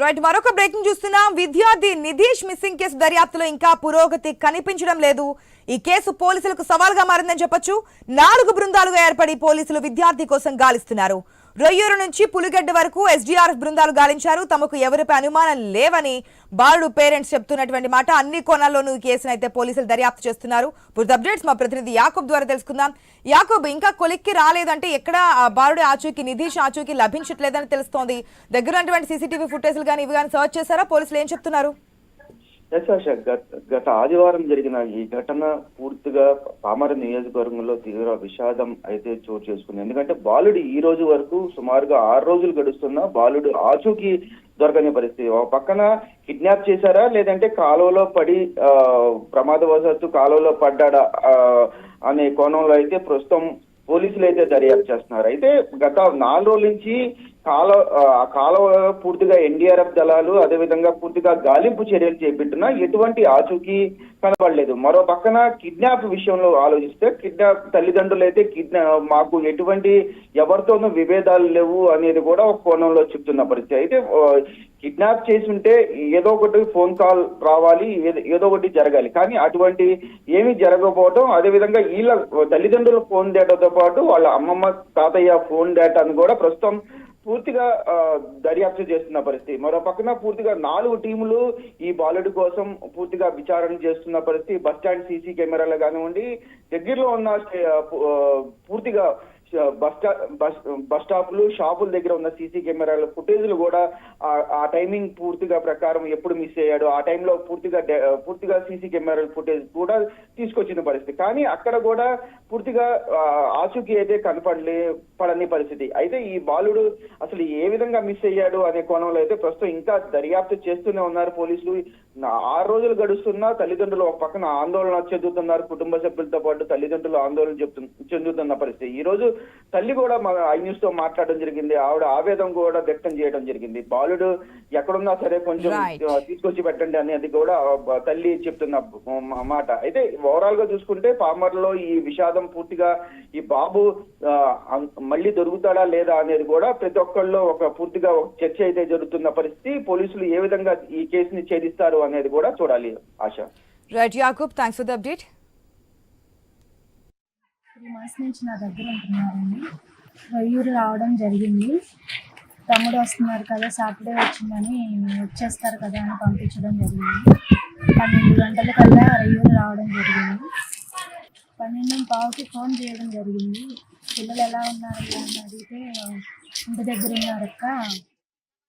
Right మరొక breaking చూస్తున్నాం. విద్యార్థి నిధీష్ మిస్సింగ్ కేసు దర్యాప్తులో ఇంకా పురోగతి కనిపించడం లేదు. ఈ కేసు పోలీసులకు సవాల్గా మారిందని చెప్పొచ్చు. నాలుగు బృందాలుగా ఏర్పడి పోలీసులు విద్యార్థి కోసం గాలిస్తున్నారు. రొయ్యూరు నుంచి పులిగడ్డ వరకు ఎస్డీఆర్ఎఫ్ బృందాలు గాలించారు. తమకు ఎవరిపై అనుమానం లేవని బాలుడు పేరెంట్స్ చెప్తున్నటువంటి మాట. అన్ని కోణాల్లోనూ కేసును అయితే పోలీసులు దర్యాప్తు చేస్తున్నారు. పూర్తి అప్డేట్స్ మా ప్రతినిధి యాకూబ్ ద్వారా తెలుసుకుందాం. యాకూబ్ ఇంకా కొలిక్కి రాలేదంటే ఎక్కడ బాలుడి ఆచూకీ నిధీష్ ఆచూకీ లభించట్లేదని తెలుస్తోంది. దగ్గర ఉన్నటువంటి సీసీటీవీ ఫుటేజ్లు కానీ ఇవి కానీ సర్చ్ చేశారా? పోలీసులు ఏం చెప్తున్నారు? ఎస్ గత గత ఆదివారం జరిగిన ఈ ఘటన పూర్తిగా పామర నియోజకవర్గంలో తీవ్ర విషాదం అయితే చోటు చేసుకుంది. ఎందుకంటే బాలుడు ఈ రోజు వరకు సుమారుగా ఆరు రోజులు గడుస్తున్నా బాలుడు ఆచూకీ దొరకని పరిస్థితి. ఒక పక్కన కిడ్నాప్ చేశారా? లేదంటే కాలువలో పడి ఆ, ప్రమాదవశాత్తు కాలువలో పడ్డాడా అనే కోణంలో అయితే ప్రస్తుతం పోలీసులు అయితే దర్యాప్తు చేస్తున్నారు. అయితే గత నాలుగు రోజుల నుంచి కాల ఆ కాలువ పూర్తిగా ఎన్డీఆర్ఎఫ్ దళాలు అదేవిధంగా పూర్తిగా గాలింపు చర్యలు చేపట్టినా ఎటువంటి ఆచూకీ కనబడలేదు. మరో పక్కన కిడ్నాప్ విషయంలో ఆలోచిస్తే కిడ్నాప్ తల్లిదండ్రులు అయితే కిడ్నా మాకు ఎటువంటి ఎవరితోనూ విభేదాలు లేవు అనేది కూడా ఒక కోణంలో చెప్తున్న పరిస్థితి. అయితే కిడ్నాప్ చేసి ఉంటే ఏదో ఒకటి ఫోన్ కాల్ రావాలి ఏదో- ఏదో ఒకటి జరగాలి. కానీ అటువంటి ఏమీ జరగకపోవడం అదేవిధంగా వీళ్ళ తల్లిదండ్రుల ఫోన్ డేటాతో పాటు వాళ్ళ అమ్మమ్మ తాతయ్య ఫోన్ డేటాను కూడా ప్రస్తుతం పూర్తిగా ఆ, దర్యాప్తు చేస్తున్న పరిస్థితి. మరో పక్కన పూర్తిగా నాలుగు టీములు ఈ బాలుడి కోసం పూర్తిగా విచారణ చేస్తున్న పరిస్థితి. బస్ స్టాండ్ సీసీ కెమెరాలు కానివ్వండి దగ్గరలో ఉన్న పూర్తిగా బస్ బస్ బస్ స్టాప్లు షాపుల దగ్గర ఉన్న సీసీ కెమెరాల ఫుటేజ్లు కూడా ఆ- టైమింగ్ పూర్తిగా ప్రకారం ఎప్పుడు మిస్ అయ్యాడు. ఆ టైంలో పూర్తిగా పూర్తిగా సీసీ కెమెరాల ఫుటేజ్ కూడా తీసుకొచ్చిన పరిస్థితి. కానీ అక్కడ కూడా పూర్తిగా ఆచూకీ అయితే కనపడలే పడని పరిస్థితి. అయితే ఈ బాలుడు అసలు ఏ విధంగా మిస్ అయ్యాడు అనే కోణంలో అయితే ప్రస్తుతం ఇంకా దర్యాప్తు చేస్తూనే ఉన్నారు పోలీసులు. ఆరు రోజులు గడుస్తున్నా తల్లిదండ్రులు ఒక పక్కన ఆందోళన చెందుతున్నారు. కుటుంబ సభ్యులతో పాటు తల్లిదండ్రులు ఆందోళన చెప్తు చెందుతున్న పరిస్థితి. ఈ రోజు తల్లి కూడా మా ఐ న్యూస్తో మాట్లాడడం జరిగింది. ఆవిడ ఆవేదన కూడా వ్యక్తం చేయడం జరిగింది. బాలుడు ఎక్కడున్నా సరే కొంచెం తీసుకొచ్చి పెట్టండి అనేది కూడా తల్లి చెప్తున్న మాట. అయితే ఓవరాల్గా చూసుకుంటే పామర్లో ఈ విషాదం పూర్తిగా ఈ బాబు మళ్ళీ దొరుకుతాడా లేదా అనేది కూడా ప్రతి ఒక్కళ్ళు ఒక పూర్తిగా ఒక చర్చ అయితే జరుగుతున్న పరిస్థితి. పోలీసులు ఏ విధంగా ఈ కేసుని ఛేదిస్తారు అనేది కూడా చూడాలి ఆశ. Right Yakub thanks for the update three months నుంచి నా దగ్గర ఉంటున్నారండి. రొయ్యూరు రావడం జరిగింది. తమ్ముడు వస్తున్నారు కదా సాటర్డే వచ్చిందని వచ్చేస్తారు కదా అని పంపించడం జరిగింది. పన్నెండు గంటల కల్లా రొయ్యూరు రావడం జరిగింది. పన్నెండు పావుకి ఫోన్ చేయడం జరిగింది. పిల్లలు ఎలా ఉన్నారు? అని అడిగితే ఇంటి దగ్గర ఉన్నారక్క.